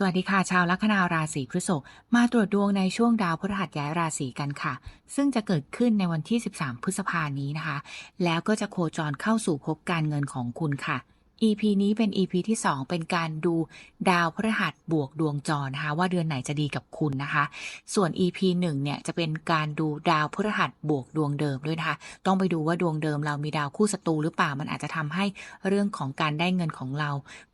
สวัสดีค่ะ ชาวลัคนาราศีพฤษภมาตรวจดวงในช่วงดาวพฤหัสย้ายราศีกันค่ะ ซึ่งจะเกิดขึ้นในวันที่ 13 พฤษภานี้นะคะ แล้วก็จะโคจรเข้าสู่ภพการเงินของคุณค่ะ EP นี้เป็น EP ที่ 2 เป็นการดูดาวพฤหัสบวกดวงจรนะคะ ว่าเดือนไหนจะดีกับคุณนะคะ ส่วน EP 1 เนี่ยจะเป็นการดูดาวพฤหัสบวกดวงเดิมด้วยนะคะ ต้องไปดูว่าดวงเดิมเรามีดาวคู่ศัตรูหรือเปล่ามันอาจจะทำให้เรื่องของการได้เงินของเรา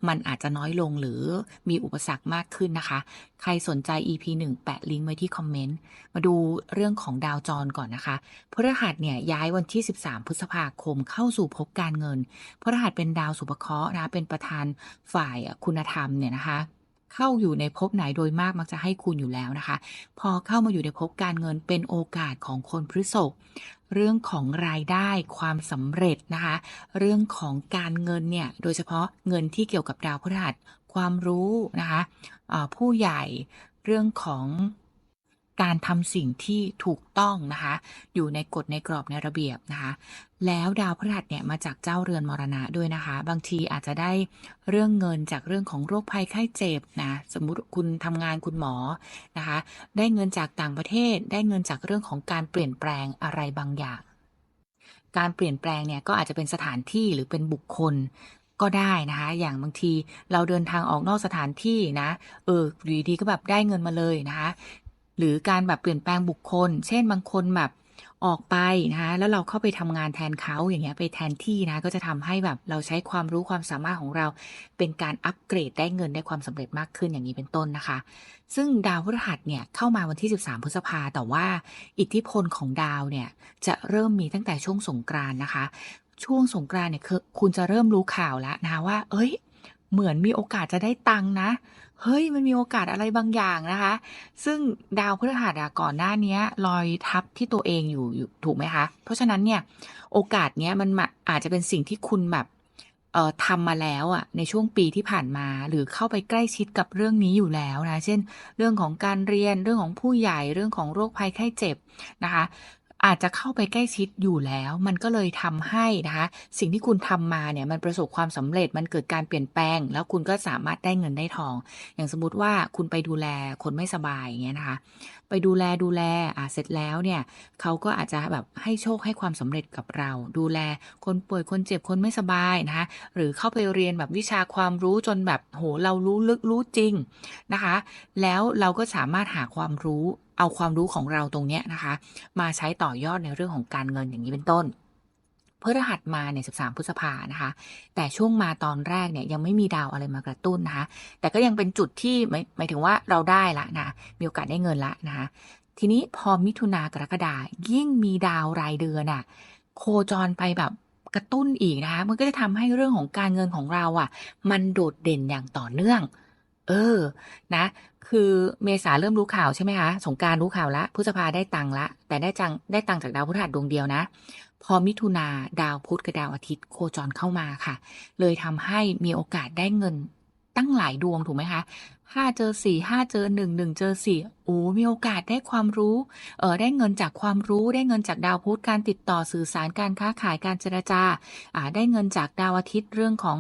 มันอาจจะน้อยลงหรือมีอุปสรรคมากขึ้นนะคะ ใครสนใจ EP 1 แปะลิงก์ไว้ที่คอมเมนต์มาดูเรื่องของดาวจรก่อนนะคะพฤหัสเนี่ยย้ายวันที่ 13 พฤษภาคมเข้าสู่ภพการเงินพฤหัสเป็นดาวสุภเคราะนะเป็นประธานฝ่ายคุณธรรมเนี่ยนะคะ เข้าอยู่ในภพไหนโดยมากมักจะให้คุณอยู่แล้วนะคะ พอเข้ามาอยู่ในภพการเงินเป็นโอกาสของคนพฤษภเรื่องของรายได้ความสำเร็จนะคะ เรื่องของการเงินเนี่ยโดยเฉพาะเงินที่เกี่ยวกับดาวพฤหัสความรู้นะคะผู้ใหญ่เรื่องของ การทำสิ่งที่ถูกต้องนะคะ อยู่ในกฎในกรอบในระเบียบนะคะ แล้วดาวพฤหัสเนี่ยมาจากเจ้าเรือนมรณะด้วยนะคะ บางทีอาจจะได้เรื่องเงินจากเรื่องของโรคภัยไข้เจ็บนะสมมุติคุณทำงานคุณหมอนะคะ ได้เงินจากต่างประเทศ ได้เงินจากเรื่องของการเปลี่ยนแปลงอะไรบางอย่าง การเปลี่ยนแปลงเนี่ยก็อาจจะเป็นสถานที่หรือเป็นบุคคลก็ได้นะคะ อย่างบางทีเราเดินทางออกนอกสถานที่นะ เอออยู่ดีก็แบบได้เงินมาเลยนะคะ หรือการแบบเปลี่ยนแปลงบุคคล เช่นบางคนแบบออกไปนะคะแล้วเราเข้าไปทำงานแทนเขาอย่างเงี้ยไปแทนที่นะก็จะทำให้แบบเราใช้ความรู้ความสามารถของเรา เป็นการอัปเกรดได้เงินได้ความสำเร็จมากขึ้นอย่างนี้เป็นต้นนะคะ ซึ่งดาวพฤหัสเนี่ยเข้ามาวันที่ 13 พฤษภาแต่ว่าอิทธิพลของดาวเนี่ยจะเริ่มมีตั้งแต่ช่วงสงกรานนะคะ ช่วงสงกรานเนี่ยคือคุณจะเริ่มรู้ข่าวแล้วนะคะว่า เอ้ย เหมือนมีโอกาสจะได้ตังค์นะ เฮ้ยมันมีโอกาสอะไรบางอย่างนะคะ ซึ่งดาวพฤหัสอะก่อนหน้านี้ลอยทับที่ตัวเองอยู่อยู่ถูกไหมคะ เพราะฉะนั้นเนี่ยโอกาสเนี้ยมันอาจจะเป็นสิ่งที่คุณแบบเอ่อทำมาแล้วอะในช่วงปีที่ผ่านมา หรือเข้าไปใกล้ชิดกับเรื่องนี้อยู่แล้วนะ เช่น เรื่องของการเรียนเรื่องของผู้ใหญ่เรื่องของโรคภัยไข้เจ็บนะคะ อาจจะเข้าไปใกล้ชิดอยู่แล้ว มันก็เลยทำให้นะคะสิ่งที่คุณทำมาเนี่ยมันประสบความสำเร็จมันเกิดการเปลี่ยนแปลง แล้วคุณก็สามารถได้เงินได้ทอง อย่างสมมุติว่าคุณไปดูแลคนไม่สบายอย่างเงี้ยนะคะไปดูแลดูแลอ่าเสร็จแล้วเนี่ยเขาก็อาจจะแบบให้โชคให้ความสำเร็จกับเรา ดูแลคนป่วยคนเจ็บคนไม่สบายนะคะหรือเข้าไปเรียนแบบวิชาความรู้จนแบบโหเรารู้ลึกรู้จริงนะคะ แล้วเราก็สามารถหาความรู้ เอาความรู้ของเราตรงเนี้ยนะคะ มาใช้ต่อยอดในเรื่องของการเงินอย่างนี้เป็นต้นพฤหัสมาเนี่ย13 พฤษภานะคะ แต่ช่วงมาตอนแรกเนี่ยยังไม่มีดาวอะไรมากระตุ้นนะคะ แต่ก็ยังเป็นจุดที่หมายหมายถึงว่าเราได้ละนะ มีโอกาสได้เงินละนะคะ ทีนี้พอมิถุนากรกฎายิ่งมีดาวรายเดือนอะโคจรไปแบบกระตุ้นอีกนะคะ มันก็จะทำให้เรื่องของการเงินของเราอะ มันโดดเด่นอย่างต่อเนื่อง เออ นะ คือเมษาเริ่มรู้ข่าวใช่ไหมคะสงการรู้ข่าวละพฤษภาได้ตังค์ละ แต่ได้จังได้ตังค์จากดาวพฤหัสดวงเดียวนะ พอมิถุนาดาวพุธกับดาวอาทิตย์โคจรเข้ามาค่ะ เลยทำให้มีโอกาสได้เงินตั้งหลายดวงถูกไหมคะห้าเจอสี่ห้าเจอหนึ่งหนึ่งเจอสี่โอ้มีโอกาสได้ความรู้เออได้เงินจากความรู้ได้เงินจากดาวพุธการติดต่อสื่อสารการค้าขายการเจรจาอ่าได้เงินจากดาวอาทิตย์เรื่องของ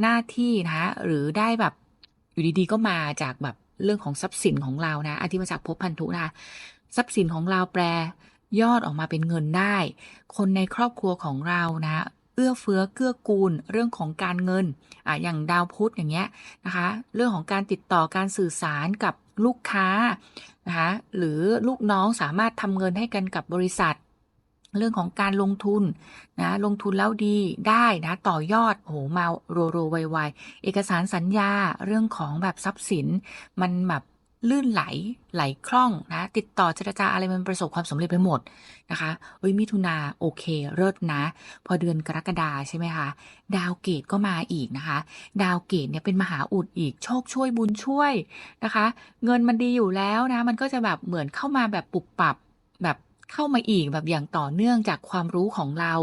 หน้าที่นะคะหรือได้แบบอยู่ดีๆก็มาจากแบบ เรื่องของทรัพย์สินของเรานะอาทิตย์มาจากภพพันธุนะทรัพย์สินของเราแปลยอดออกมาเป็นเงินได้ คนในครอบครัวของเรานะเอื้อเฟื้อเกื้อกูลเรื่องของการเงินอะอย่างดาวพุธอย่างเงี้ยนะคะ เรื่องของการติดต่อการสื่อสารกับลูกค้านะคะหรือลูกน้องสามารถทำเงินให้กันกับบริษัท เรื่องของการลงทุนนะลงทุนแล้วดีได้นะต่อยอดโอ้โหมาโรโรไวๆเอกสารสัญญาเรื่องของแบบทรัพย์สิน มันแบบลื่นไหลไหลคล่องนะติดต่อเจรจาอะไรมันประสบความสำเร็จไปหมดนะคะเอ้ยมิถุนาโอเคเลิศนะ พอเดือนกรกฎาใช่ไหมคะ ดาวเกตก็มาอีกนะคะ ดาวเกตเนี่ยเป็นมหาอุดอีกโชคช่วยบุญช่วยนะคะ เงินมันดีอยู่แล้วนะ มันก็จะแบบเหมือนเข้ามาแบบปรับปรับ เข้ามาอีกแบบอย่างต่อเนื่องจากความรู้ของเรา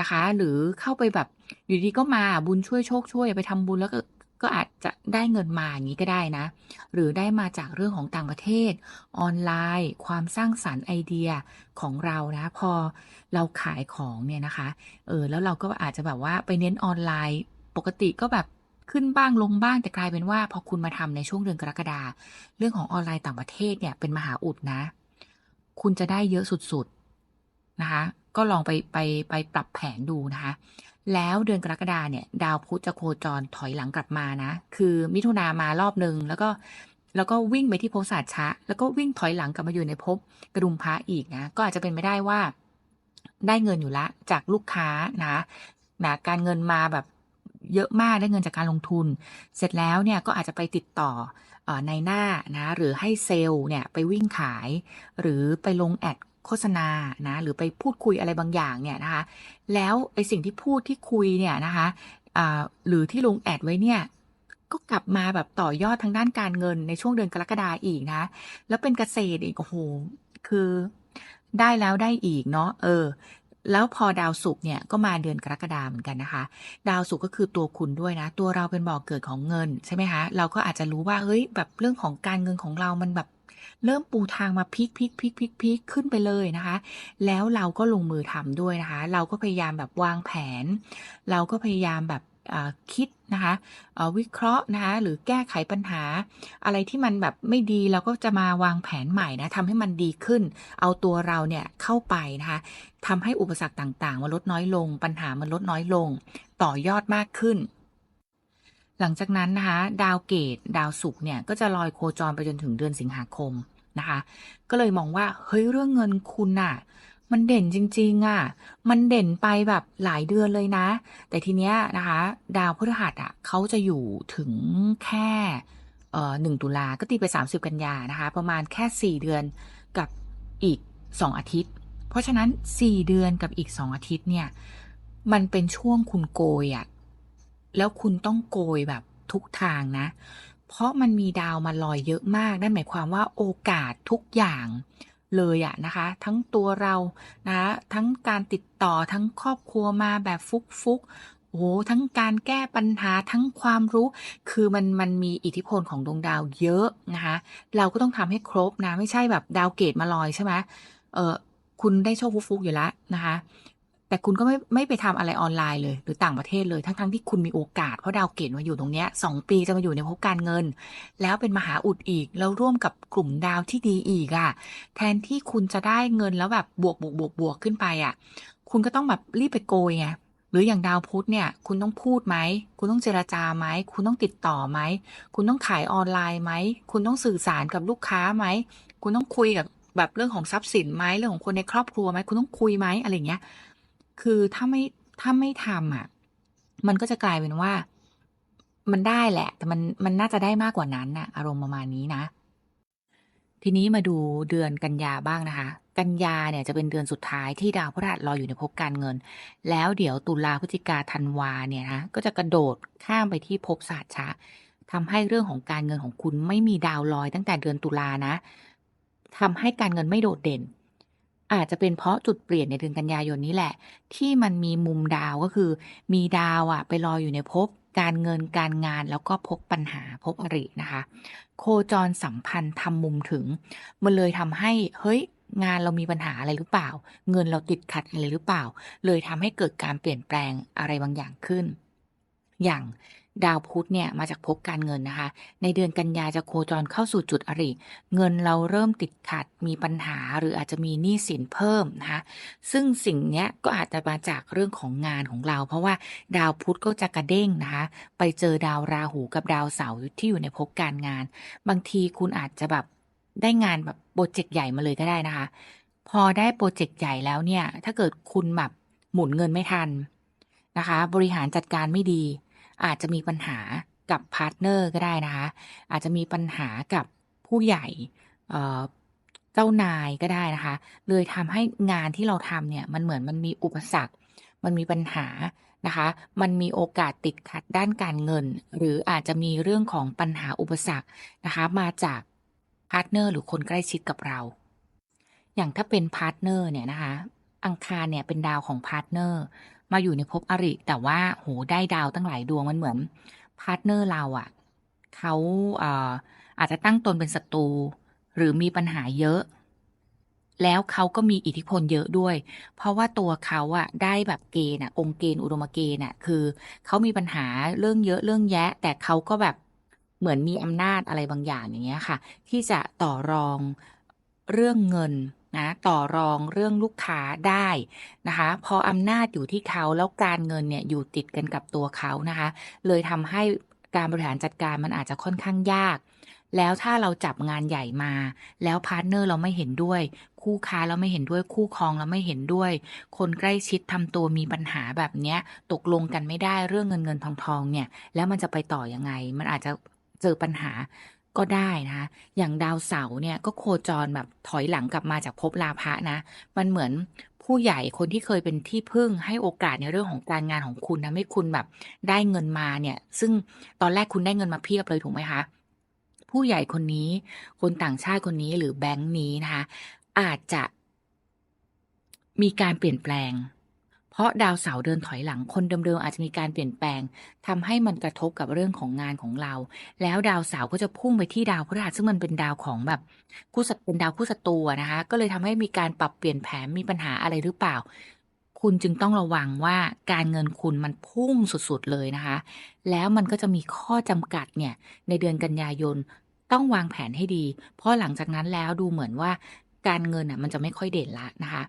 นะคะ หรือเข้าไปแบบอยู่ดีก็มาบุญช่วยโชคช่วยไปทำบุญแล้วก็ก็อาจจะได้เงินมาอย่างนี้ก็ได้นะ หรือได้มาจากเรื่องของต่างประเทศ ออนไลน์ ความสร้างสรรค์ไอเดียของเรานะ พอเราขายของเนี่ยนะคะ เออแล้วเราก็อาจจะแบบว่าไปเน้นออนไลน์ปกติก็แบบขึ้นบ้างลงบ้างแต่กลายเป็นว่า พอคุณมาทำในช่วงเดือนกรกฎาเรื่องของออนไลน์ต่างประเทศเนี่ยเป็นมหาอุดนะ คุณจะได้เยอะสุดๆนะคะ ก็ลองไปไปไปปรับแผนดูนะคะ แล้วเดือนกรกฎาเนี่ย ดาวพุธจะโคจรถอยหลังกลับมานะ คือมิถุนามารอบหนึ่งแล้วก็แล้วก็วิ่งไปที่ภพศาสต์ชะ แล้วก็วิ่งถอยหลังกลับมาอยู่ในภพกระดุมพระอีกนะ ก็อาจจะเป็นไม่ได้ว่า ได้เงินอยู่ละ จากลูกค้านะนะการเงินมาแบบ เยอะมากได้เงินจากการลงทุน เสร็จแล้วเนี่ยก็อาจจะไปติดต่อในหน้านะหรือให้เซลล์เนี่ยไปวิ่งขาย หรือไปลงแอดโฆษณานะหรือไปพูดคุยอะไรบางอย่างเนี่ยนะคะ แล้วไอสิ่งที่พูดที่คุยเนี่ยนะคะอ่าหรือที่ลงแอดไว้เนี่ยก็กลับมาแบบต่อยอดทางด้านการเงินในช่วงเดือนกรกฎาอีกนะแล้วเป็นเกษตรอีกโอ้โหคือได้แล้วได้อีกเนาะเออ แล้วพอดาวศุกร์เนี่ยก็มาเดือนกรกฎาเหมือนกันนะคะ ดาวศุกร์ก็คือตัวคุณด้วยนะ ตัวเราเป็นบ่อกเกิดของเงินใช่ไหมคะเราก็อาจจะรู้ว่าเฮ้ยแบบเรื่องของการเงินของเรามันแบบเริ่มปูทางมาพลิกพลิกพลิกพลิกพลิกขึ้นไปเลยนะคะ แล้วเราก็ลงมือทำด้วยนะคะ เราก็พยายามแบบวางแผน เราก็พยายามแบบ คิดนะคะวิเคราะห์นะคะหรือแก้ไขปัญหา อะไรที่มันแบบไม่ดีเราก็จะมาวางแผนใหม่นะทำให้มันดีขึ้น เอาตัวเราเนี่ยเข้าไปนะคะทำให้อุปสรรคต่างๆ มันลดน้อยลง ปัญหามันลดน้อยลง ต่อยอดมากขึ้นหลังจากนั้นนะคะดาวเกตดาวศุกร์เนี่ยก็จะลอยโคจรไปจนถึงเดือนสิงหาคมนะคะ ก็เลยมองว่าเฮ้ยเรื่องเงินคุณน่ะ มันเด่นจริงๆอะ มันเด่นไปแบบหลายเดือนเลยนะ แต่ทีเนี้ยนะคะ ดาวพฤหัสอะเขาจะอยู่ถึงแค่เอ่อหนึ่งตุลาก็ตีไป 30 กันยานะคะ ประมาณแค่ 4 เดือนกับอีก 2 อาทิตย์ เพราะฉะนั้น 4 เดือนกับอีก 2 อาทิตย์เนี่ย มันเป็นช่วงคุณโกยอะ แล้วคุณต้องโกยแบบทุกทางนะ เพราะมันมีดาวมาลอยเยอะมาก นั่นหมายความว่าโอกาสทุกอย่าง เลยอะนะคะ ทั้งตัวเรานะทั้งการติดต่อทั้งครอบครัวมาแบบฟุกฟุกๆโอ้โหทั้งการแก้ปัญหาทั้งความรู้ คือมันมันมีอิทธิพลของดวงดาวเยอะนะคะ เราก็ต้องทำให้ครบนะ ไม่ใช่แบบดาวเกตมาลอยใช่ไหมเออคุณได้โชคฟุกๆอยู่แล้วนะคะ แต่คุณก็ไม่ไม่ไปทำอะไรออนไลน์เลย หรือต่างประเทศเลย ทั้งทั้งที่คุณมีโอกาส เพราะดาวเกตมาอยู่ตรงเนี้ยสองปีจะมาอยู่ในภพการเงิน แล้วเป็นมหาอุดอีก แล้วร่วมกับกลุ่มดาวที่ดีอีกอะ่ะ แทนที่คุณจะได้เงินแล้วแบบบวกบวกบวกบวกขึ้นไปอะ่ะ คุณก็ต้องแบบรีบไปโกยไงหรืออย่างดาวพุธเนี่ย คุณต้องพูดไหม คุณต้องเจราจาไหม คุณต้องติดต่อไหม คุณต้องขายออนไลน์ไหม คุณต้องสื่อสารกับลูกค้าไหม คุณต้องคุยกับแบบเรื่องของทรัพย์สินไหมเรื่องของคนในครอบครัวไหม คุณต้องคุยไหมอะไรเงี้ย คือถ้าไม่ถ้าไม่ทำอะ มันก็จะกลายเป็นว่า มันได้แหละ แต่มันมันน่าจะได้มากกว่านั้นน่ะ อารมณ์ประมาณนี้นะ ทีนี้มาดูเดือนกันยาบ้างนะคะ กันยาเนี่ยจะเป็นเดือนสุดท้ายที่ดาวพฤหัสลอยอยู่ในภพการเงิน แล้วเดี๋ยวตุลาพฤศจิกาธันวาเนี่ยนะก็จะกระโดดข้ามไปที่ภพศาสตร์ชะทำให้เรื่องของการเงินของคุณไม่มีดาวลอยตั้งแต่เดือนตุลานะทำให้การเงินไม่โดดเด่น อาจจะเป็นเพราะจุดเปลี่ยนในเดือนกันยายนนี้แหละ ที่มันมีมุมดาวก็คือ มีดาวอะไปลอยอยู่ในภพการเงินการงานแล้วก็พบปัญหาพบอรินะคะ โคจรสัมพันธ์ทำมุมถึง มันเลยทำให้เฮ้ยงานเรามีปัญหาอะไรหรือเปล่า เงินเราติดขัดอะไรหรือเปล่า เลยทำให้เกิดการเปลี่ยนแปลงอะไรบางอย่างขึ้น อย่าง ดาวพุธเนี่ยมาจากภพการเงินนะคะ ในเดือนกันยาจะโคจรเข้าสู่จุดอริ เงินเราเริ่มติดขัดมีปัญหาหรืออาจจะมีหนี้สินเพิ่มนะคะซึ่งสิ่งนี้ก็อาจจะมาจากเรื่องของงานของเรา เพราะว่าดาวพุธก็จะกระเด้งนะคะ ไปเจอดาวราหูกับดาวเสาร์ที่อยู่ในภพการงาน บางทีคุณอาจจะแบบได้งานแบบโปรเจกต์ใหญ่มาเลยก็ได้นะคะ พอได้โปรเจกต์ใหญ่แล้วเนี่ย ถ้าเกิดคุณแบบหมุนเงินไม่ทันนะคะ บริหารจัดการไม่ดี อาจจะมีปัญหากับพาร์ทเนอร์ก็ได้นะคะ อาจจะมีปัญหากับผู้ใหญ่เจ้านายก็ได้นะคะ เลยทำให้งานที่เราทำเนี่ยมันเหมือนมันมีอุปสรรค มันมีปัญหานะคะ มันมีโอกาสติดขัดด้านการเงิน หรืออาจจะมีเรื่องของปัญหาอุปสรรคนะคะ มาจากพาร์ทเนอร์หรือคนใกล้ชิดกับเรา อย่างถ้าเป็นพาร์ทเนอร์เนี่ยนะคะ อังคารเนี่ยเป็นดาวของพาร์ทเนอร์ มาอยู่ในภพอริ แต่ว่าโหได้ดาวตั้งหลายดวงมันเหมือนพาร์ทเนอร์เราอะ่ะเขาเอ่ออาจจะตั้งตนเป็นศัตรูหรือมีปัญหาเยอะ แล้วเขาก็มีอิทธิพลเยอะด้วย เพราะว่าตัวเขาอะได้แบบเกณฑ์อะองค์เกณฑ์อุดมเกณฑ์อะคือเขามีปัญหาเรื่องเยอะเรื่องแยะ แต่เขาก็แบบเหมือนมีอำนาจอะไรบางอย่างอย่างเงี้ยค่ะ ที่จะต่อรองเรื่องเงิน นะต่อรองเรื่องลูกค้าได้นะคะ พออำนาจอยู่ที่เขาแล้วการเงินเนี่ยอยู่ติดกันกับตัวเขานะคะ เลยทำให้การบริหารจัดการมันอาจจะค่อนข้างยาก แล้วถ้าเราจับงานใหญ่มา แล้วพาร์ทเนอร์เราไม่เห็นด้วย คู่ค้าเราไม่เห็นด้วยคู่ครองเราไม่เห็นด้วย คนใกล้ชิดทำตัวมีปัญหาแบบเนี้ย ตกลงกันไม่ได้เรื่องเงินเงินทองทองเนี่ย แล้วมันจะไปต่อยังไง มันอาจจะเจอปัญหา ก็ได้นะ อย่างดาวเสาร์เนี่ยก็โคจรแบบถอยหลังกลับมาจากภพลาภะนะ มันเหมือนผู้ใหญ่คนที่เคยเป็นที่พึ่งให้โอกาสในเรื่องของการงานของคุณทำให้คุณแบบได้เงินมาเนี่ย ซึ่งตอนแรกคุณได้เงินมาเพียบเลยถูกไหมคะ ผู้ใหญ่คนนี้ คนต่างชาติคนนี้หรือแบงค์นี้นะคะอาจจะมีการเปลี่ยนแปลง เพราะดาวเสาร์เดินถอยหลังคนเดิมๆอาจจะมีการเปลี่ยนแปลงทำให้มันกระทบกับเรื่องของงานของเรา แล้วดาวเสาร์ก็จะพุ่งไปที่ดาวพฤหัสซึ่งมันเป็นดาวของแบบคู่ศัตรูเป็นดาวคู่ศัตรูนะคะ ก็เลยทำให้มีการปรับเปลี่ยนแผนมีปัญหาอะไรหรือเปล่า คุณจึงต้องระวังว่าการเงินคุณมันพุ่งสุดๆเลยนะคะ แล้วมันก็จะมีข้อจำกัดเนี่ยในเดือนกันยายนต้องวางแผนให้ดี เพราะหลังจากนั้นแล้วดูเหมือนว่าการเงินอะมันจะไม่ค่อยเด่นละนะคะ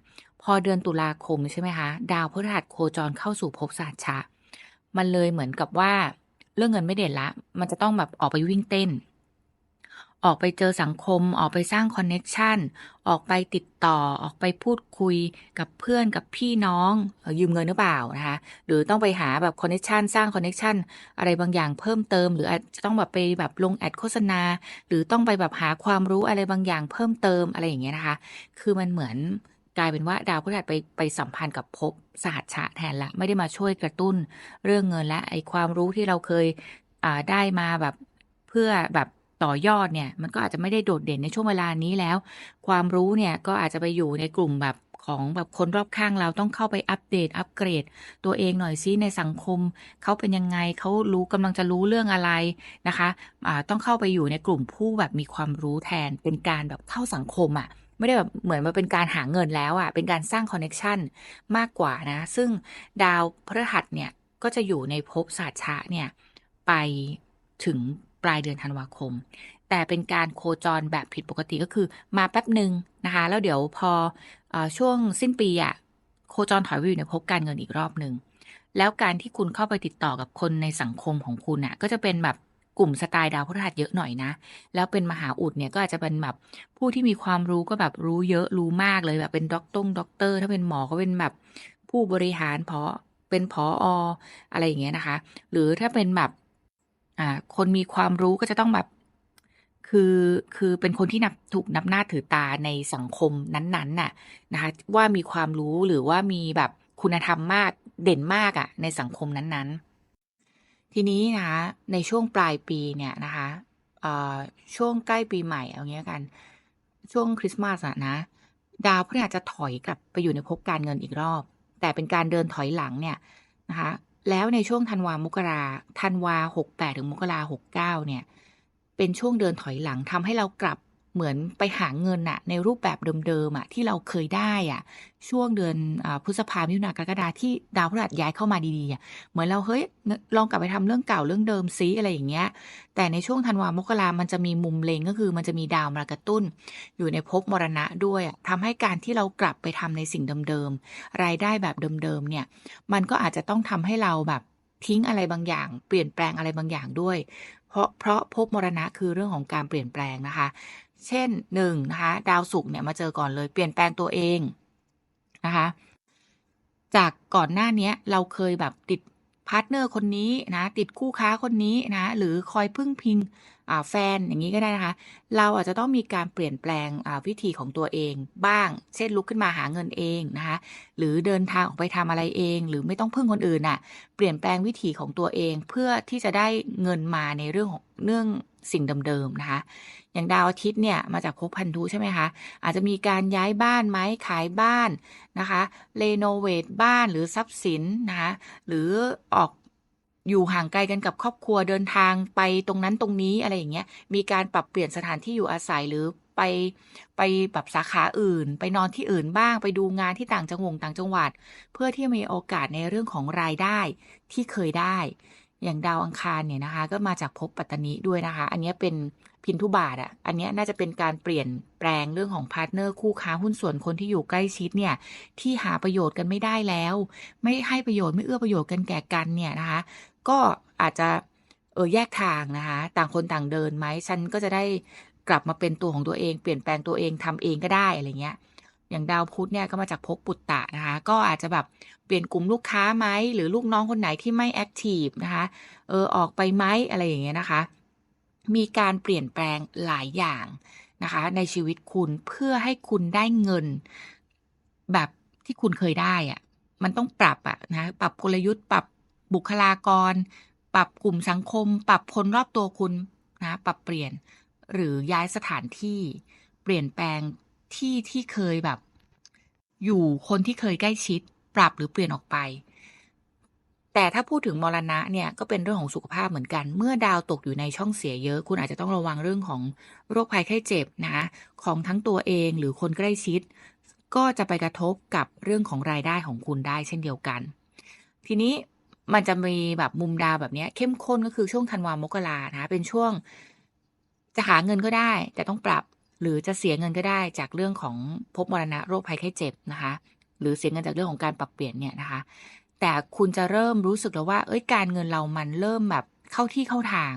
อเดือนตุลาคมใช่ไหมคะ ดาวพฤหัสโคจรเข้าสู่ภพศาสชะ มันเลยเหมือนกับว่าเรื่องเงินไม่เด่นละ มันจะต้องแบบออกไปวิ่งเต้น ออกไปเจอสังคม ออกไปสร้างคอนเน็ชันออกไปติดต่อ ออกไปพูดคุยกับเพื่อนกับพี่น้อง ยืมเงินหรือเปล่านะคะ หรือต้องไปหาแบบคอนเน็ชันสร้างคอนเน็ชันอะไรบางอย่างเพิ่มเติม หรืออาจจะต้องแบบไปแบบลงแอดโฆษณา หรือต้องไปแบบหาความรู้อะไรบางอย่างเพิ่มเติมอะไรอย่างเงี้ยนะคะ คือมันเหมือน กลายเป็นว่าดาวพฤหัสไปไปสัมพันธ์กับภพสหัชชะแทนละไม่ได้มาช่วยกระตุ้นเรื่องเงินและไอความรู้ที่เราเคยได้มาแบบเพื่อแบบต่อยอดเนี่ย มันก็อาจจะไม่ได้โดดเด่นในช่วงเวลานี้แล้ว ความรู้เนี่ยก็อาจจะไปอยู่ในกลุ่มแบบของแบบคนรอบข้างเราต้องเข้าไปอัปเดตอัปเกรด ตัวเองหน่อยซิในสังคม เขาเป็นยังไงเขารู้กำลังจะรู้เรื่องอะไรนะคะอ่าต้องเข้าไปอยู่ในกลุ่มผู้แบบมีความรู้แทนเป็นการแบบเข้าสังคมอะ่ะ ไม่ได้แบบเหมือนมาเป็นการหาเงินแล้วอะ่ะ เป็นการสร้างคอนเน็ชันมากกว่านะ ซึ่งดาวพฤหัสเนี่ยก็จะอยู่ในภพศาสชะเนี่ยไปถึงปลายเดือนธันวาคม แต่เป็นการโคจรแบบผิดปกติก็คือมาแป๊บหนึ่งนะคะ แล้วเดี๋ยวพออช่วงสิ้นปีอะโคจรถอยไปอยู่ในภพการเงินอีกรอบหนึ่งแล้วการที่คุณเข้าไปติดต่อกับคนในสังคมของคุณน่ะก็จะเป็นแบบ กลุ่มสไตล์ดาวพฤหัสเยอะหน่อยนะ แล้วเป็นมหาอุดเนี่ยก็อาจจะเป็นแบบผู้ที่มีความรู้ก็แบบรู้เยอะรู้มากเลยแบบเป็นด็อกตงด็อกเตอร์ ถ้าเป็นหมอก็เป็นแบบผู้บริหารพอเป็นพอออะไรอย่างเงี้ยนะคะ หรือถ้าเป็นแบบอ่าคนมีความรู้ก็จะต้องแบบคือคือเป็นคนที่นับถูกนับหน้าถือตาในสังคมนั้นๆน่ะนะคะว่ามีความรู้หรือว่ามีแบบคุณธรรมมากเด่นมากอะ่ะในสังคมนั้นๆ ทีนี้นะคะในช่วงปลายปีเนี่ยนะคะช่วงใกล้ปีใหม่เอางี้กัน ช่วงคริสต์มาสอะนะ ดาวพฤหัสจะถอยกลับไปอยู่ในภพการเงินอีกรอบ แต่เป็นการเดินถอยหลังเนี่ยนะคะแล้วในช่วงธันวามกราธันวาหกแปดถึงมกราหกเก้าเนี่ย เป็นช่วงเดินถอยหลังทำให้เรากลับ เหมือนไปหาเงินอะในรูปแบบเดิมๆอะที่เราเคยได้อะช่วงเดือนอพฤษภามิถุนากรกฎาที่ดาวพฤหัสย้ายเข้ามาดีๆอะเหมือนเราเฮ้ยลองกลับไปทำเรื่องเก่าเรื่องเดิมซิอะไรอย่างเงี้ย แต่ในช่วงธันวามกรามันจะมีมุมเลงก็คือมันจะมีดาวมากระตุ้น อยู่ในภพมรณะด้วยอะทำให้การที่เรากลับไปทำในสิ่งเดิมๆรายได้แบบเดิมๆเนี่ย มันก็อาจจะต้องทำให้เราแบบทิ้งอะไรบางอย่าง เปลี่ยนแปลงอะไรบางอย่างด้วย เพราะเพราะภพมรณะคือเรื่องของการเปลี่ยนแปลงนะคะ เช่นหนึ่งนะคะดาวศุกร์เนี่ยมาเจอก่อนเลยเปลี่ยนแปลงตัวเองนะคะ จากก่อนหน้านี้เราเคยแบบติดพาร์ทเนอร์คนนี้นะติดคู่ค้าคนนี้นะหรือคอยพึ่งพิง แฟนอย่างนี้ก็ได้นะคะ เราอาจจะต้องมีการเปลี่ยนแปลงวิธีของตัวเองบ้าง เช่นลุกขึ้นมาหาเงินเองนะคะ หรือเดินทางออกไปทำอะไรเอง หรือไม่ต้องพึ่งคนอื่นน่ะ เปลี่ยนแปลงวิถีของตัวเองเพื่อที่จะได้เงินมาในเรื่องของเรื่องสิ่งเดิมๆนะคะ อย่างดาวอาทิตย์เนี่ยมาจากภพพันธุใช่ไหมคะ อาจจะมีการย้ายบ้านไหมขายบ้านนะคะเรโนเวทบ้านหรือทรัพย์สินนะคะ หรือออก อยู่ห่างไกลกันกับครอบครัวเดินทางไปตรงนั้นตรงนี้อะไรอย่างเงี้ย มีการปรับเปลี่ยนสถานที่อยู่อาศัยหรือไปไปแบบสาขาอื่น ไปนอนที่อื่นบ้างไปดูงานที่ต่างจังหวงต่างจังหวัด เพื่อที่มีโอกาสในเรื่องของรายได้ที่เคยได้ อย่างดาวอังคารเนี่ยนะคะ ก็มาจากภพปัตตนิด้วยนะคะ อันนี้เป็นพินทุบาทอะ อันนี้น่าจะเป็นการเปลี่ยนแปลงเรื่องของพาร์ทเนอร์คู่ค้าหุ้นส่วนคนที่อยู่ใกล้ชิดเนี่ย ที่หาประโยชน์กันไม่ได้แล้ว ไม่ให้ประโยชน์ไม่เอื้อประโยชน์กันแก่กันเนี่ยนะคะ ก็อาจจะเออแยกทางนะคะ ต่างคนต่างเดินไหมฉันก็จะได้กลับมาเป็นตัวของตัวเอง เปลี่ยนแปลงตัวเองทำเองก็ได้อะไรเงี้ย อย่างดาวพุธเนี่ยก็มาจากภพปุตตะนะคะ ก็อาจจะแบบเปลี่ยนกลุ่มลูกค้าไหมหรือลูกน้องคนไหนที่ไม่แอคทีฟนะคะเออออกไปไหมอะไรอย่างเงี้ยนะคะ มีการเปลี่ยนแปลงหลายอย่างนะคะ ในชีวิตคุณเพื่อให้คุณได้เงินแบบที่คุณเคยได้อะมันต้องปรับอะนะปรับกลยุทธ์ปรับ บุคลากร ปรับกลุ่มสังคม ปรับคนรอบตัวคุณนะปรับเปลี่ยนหรือย้ายสถานที่ เปลี่ยนแปลงที่ที่เคยแบบ อยู่คนที่เคยใกล้ชิด ปรับหรือเปลี่ยนออกไป แต่ถ้าพูดถึงมรณะเนี่ยก็เป็นเรื่องของสุขภาพเหมือนกัน เมื่อดาวตกอยู่ในช่องเสียเยอะ คุณอาจจะต้องระวังเรื่องของโรคภัยไข้เจ็บนะคะของทั้งตัวเองหรือคนใกล้ชิด ก็จะไปกระทบกับเรื่องของรายได้ของคุณได้เช่นเดียวกัน ทีนี้ มันจะมีแบบมุมดาวแบบนี้เข้มข้นก็คือช่วงธันวามกรานะคะเป็นช่วงจะหาเงินก็ได้ แต่ต้องปรับหรือจะเสียเงินก็ได้จากเรื่องของภพมรณะโรคภัยไข้เจ็บนะคะ หรือเสียเงินจากเรื่องของการปรับเปลี่ยนเนี่ยนะคะ แต่คุณจะเริ่มรู้สึกแล้วว่า เอ้ยการเงินเรามันเริ่มแบบเข้าที่เข้าทาง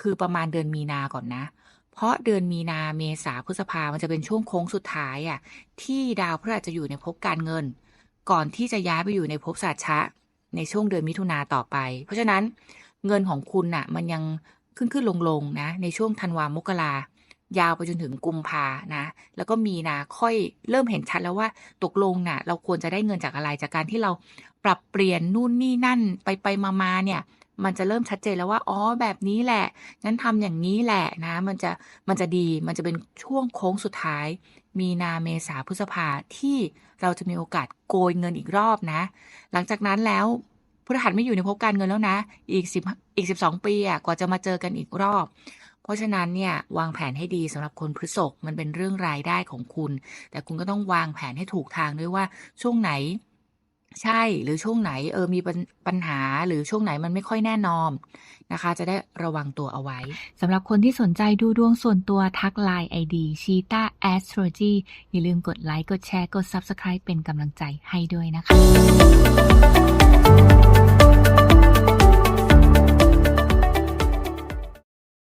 คือประมาณเดือนมีนาก่อนนะ เพราะเดือนมีนาเมษาพฤษภามันจะเป็นช่วงโค้งสุดท้ายอะที่ดาวพฤหัสจะอยู่ในภพการเงิน ก่อนที่จะย้ายไปอยู่ในภพสัตชะ ในช่วงเดือนมิถุนาต่อไป เพราะฉะนั้นเงินของคุณน่ะ มันยังขึ้นขึ้นลงลงนะ ในช่วงธันวามกรายาวไปจนถึงกุมภานะ แล้วก็มีนาค่อยเริ่มเห็นชัดแล้วว่าตกลงน่ะ เราควรจะได้เงินจากอะไรจากการที่เราปรับเปลี่ยนนู่นนี่นั่นไปไปมามาเนี่ย มันจะเริ่มชัดเจนแล้วว่า อ๋อ แบบนี้แหละ งั้นทำอย่างนี้แหละนะ มันจะ มันจะดี มันจะเป็นช่วงโค้งสุดท้าย มีนาเมษาพฤษภาที่เราจะมีโอกาสโกยเงินอีกรอบนะ หลังจากนั้นแล้วพฤหัสไม่อยู่ในภพการเงินแล้วนะ อีกสิบอีกสิบสองปีอะ กว่าจะมาเจอกันอีกรอบ เพราะฉะนั้นเนี่ยวางแผนให้ดีสำหรับคนพฤษภมันเป็นเรื่องรายได้ของคุณ แต่คุณก็ต้องวางแผนให้ถูกทางด้วยว่าช่วงไหน ใช่ หรือช่วงไหน เออ มีปัญ ปัญหา หรือช่วงไหนมันไม่ค่อยแน่นอนนะคะ จะได้ระวังตัวเอาไว้ สำหรับคนที่สนใจดูดวงส่วนตัวทักไลน์ ID Cheetah Astrology อย่าลืมกดไลค์ กดแชร์ กด Subscribe เป็นกำลังใจให้ด้วยนะคะ